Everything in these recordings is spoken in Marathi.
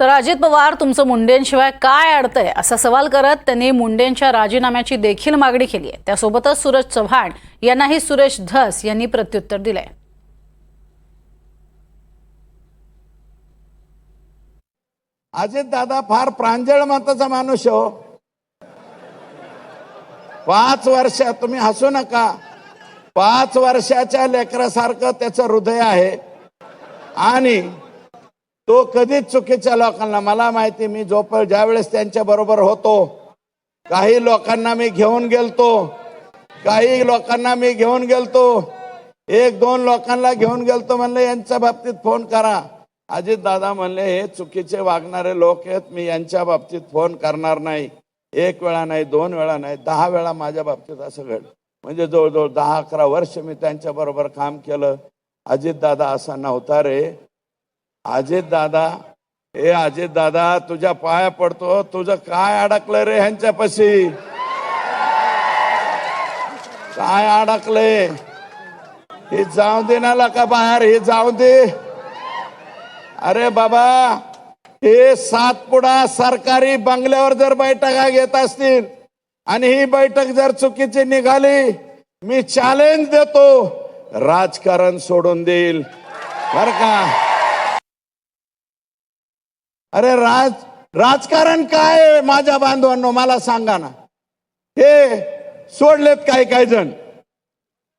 तर अजित पवार तुमचं मुंडेंशिवाय काय अडतंय असा सवाल करत त्यांनी मुंडेंच्या राजीनाम्याची देखील मागणी केली आहे. त्यासोबतच सुरज चव्हाण यांनाही सुरेश धस यांनी प्रत्युत्तर दिलंय. अजित दादा फार प्रांजळ मताचा माणूस हो. पाच वर्ष तुम्ही हसू नका. पाच वर्षाच्या लेकरासारखं त्याचं हृदय आहे. आणि तो कधीच चुकीच्या लोकांना मला माहिती मी जोप ज्या वेळेस त्यांच्या बरोबर होतो काही लोकांना मी घेऊन गेलतो काही लोकांना मी घेऊन गेलतो एक दोन लोकांना घेऊन गेलतो म्हणले यांच्या बाबतीत फोन करा. अजित दादा म्हणले हे चुकीचे वागणारे लोक आहेत मी यांच्या बाबतीत फोन करणार नाही. एक वेळा नाही दोन वेळा नाही दहा वेळा माझ्या बाबतीत असं घडलं. म्हणजे जवळजवळ दहा अकरा वर्ष मी त्यांच्या बरोबर काम केलं. अजित दादा असा नव्हता रे. अजित दादा हे अजित दादा तुझ्या पाया पडतो तुझं काय अडकलं रे ह्यांच्यापाशी? काय अडकले हे जाऊ दे ना का बाहेर हे जाऊ दे. अरे बाबा हे सातपुडा सरकारी बंगल्यावर जर बैठका घेत असतील आणि ही बैठक जर चुकीची निघाली मी चॅलेंज देतो. राजकारण सोडून देईल. बर का? अरे राज राजकारण काय माझ्या बांधवांनो मला सांगा ना. हे सोडलेत काही काही जण.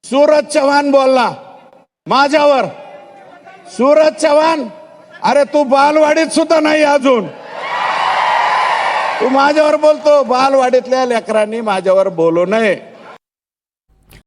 सूरज चव्हाण बोलला माझ्यावर. सूरज चव्हाण अरे तू बालवाडीत सुद्धा नाही अजून. तू माझ्यावर बोलतो बालवाडीतल्या लेकरांनी माझ्यावर बोलू नये.